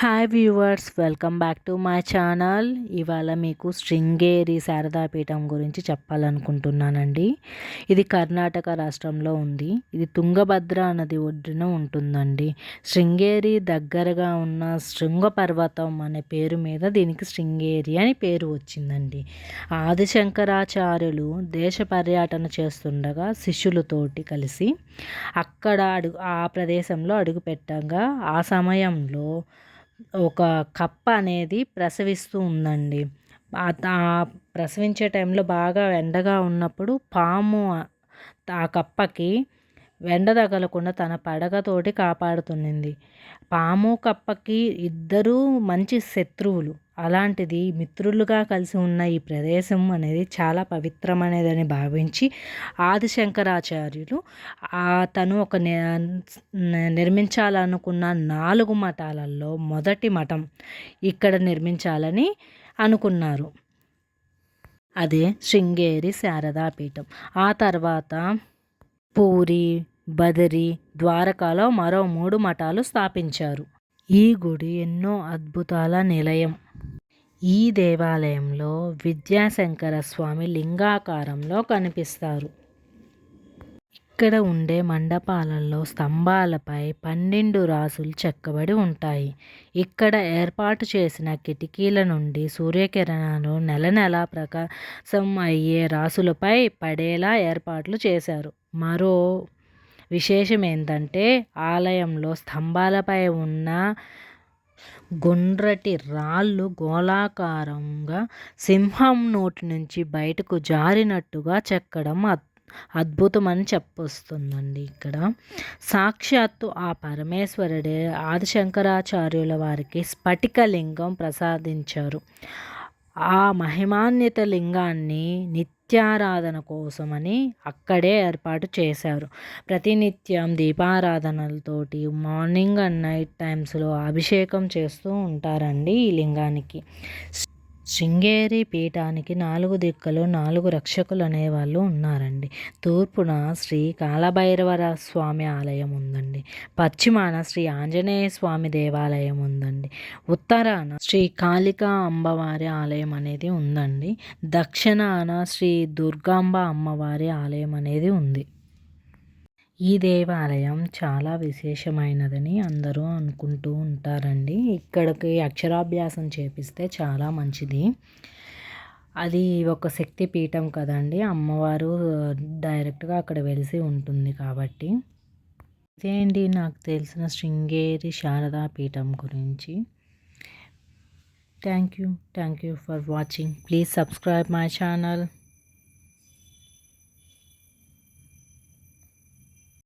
Hi viewers welcome back to my channel ఇవాళ మీకు శృంగేరి శారదాపీఠం గురించి చెప్పాలనుకుంటున్నానండి. ఇది కర్ణాటక రాష్ట్రంలో ఉంది. ఇది తుంగభద్ర నది ఒడ్డున ఉంటుందండి. శృంగేరి దగ్గరగా ఉన్న శృంగ పర్వతం అనే పేరు మీద దీనికి శృంగేరి అని పేరు వచ్చిందండి. ఆదిశంకరాచార్యులు దేశ పర్యటన చేస్తుండగా శిష్యులతోటి కలిసి అక్కడ అడుగు ఆ ప్రదేశంలో అడుగు పెట్టగా ఆ సమయంలో ఒక కప్ప అనేది ప్రసవిస్తూ ఉందండి. ప్రసవించే టైంలో బాగా ఎండగా ఉన్నప్పుడు పాము ఆ కప్పకి ఎండ తగలకుండా తన పడగతోటి కాపాడుతున్నింది పాము కప్పకి ఇద్దరూ మంచి శత్రువులు. అలాంటిది మిత్రులుగా కలిసి ఉన్న ఈ ప్రదేశం అనేది చాలా పవిత్రమైనదని భావించి ఆదిశంకరాచార్యులు తను ఒక నిర్మించాలనుకున్న నాలుగు మఠాలలో మొదటి మఠం ఇక్కడ నిర్మించాలని అనుకున్నారు. అదే శృంగేరి శారదాపీఠం ఆ తర్వాత పూరి బదరి ద్వారకాలో మరో మూడు మఠాలు స్థాపించారు. ఈ గుడి ఎన్నో అద్భుతాల నిలయం. ఈ దేవాలయంలో విద్యాశంకర స్వామి లింగాకారంలో కనిపిస్తారు. ఇక్కడ ఉండే మండపాలలో స్తంభాలపై పన్నెండు రాసులు చెక్కబడి ఉంటాయి. ఇక్కడ ఏర్పాటు చేసిన కిటికీల నుండి సూర్యకిరణాలు నెల నెల ప్రకాశం అయ్యే రాసులపై పడేలా ఏర్పాట్లు చేశారు. మరో విశేషం ఏంటంటే ఆలయంలో స్తంభాలపై ఉన్న గుండ్రటి రాళ్ళు గోళాకారంగా సింహం నోటి నుంచి బయటకు జారినట్టుగా చెక్కడం అద్భుతమని చెప్పొస్తుందండి ఇక్కడ. సాక్షాత్తు ఆ పరమేశ్వరుడే ఆదిశంకరాచార్యుల వారికి స్ఫటికలింగం ప్రసాదించారు. ఆ మహిమాన్విత లింగాన్ని నిత్యారాధన కోసమని అక్కడే ఏర్పాటు చేశారు. ప్రతినిత్యం దీపారాధనలతోటి మార్నింగ్ అండ్ నైట్ టైమ్స్లో అభిషేకం చేస్తూ ఉంటారండి ఈ లింగానికి. శృంగేరి పీఠానికి నాలుగు దిక్కులు నాలుగు రక్షకులు అనేవాళ్ళు ఉన్నారండి. తూర్పున శ్రీ కాలభైరవర స్వామి ఆలయం ఉందండి. పశ్చిమాన శ్రీ ఆంజనేయ స్వామి దేవాలయం ఉందండి. ఉత్తరాన శ్రీ కాళికా అమ్మవారి ఆలయం అనేది ఉందండి. దక్షిణాన శ్రీ దుర్గాంబ అమ్మవారి ఆలయం అనేది ఉంది. ఈ దేవాలయం చాలా విశేషమైనదని అందరూ అనుకుంటూ ఉంటారండి. ఇక్కడికి అక్షరాభ్యాసం చేపిస్తే చాలా మంచిది. అది ఒక శక్తి పీఠం కదండి. అమ్మవారు డైరెక్ట్గా అక్కడ వెలిసి ఉంటుంది కాబట్టి. ఇదే అండి నాకు తెలిసిన శృంగేరి శారదా పీఠం గురించి. Thank you thank you for watching. Please subscribe my channel.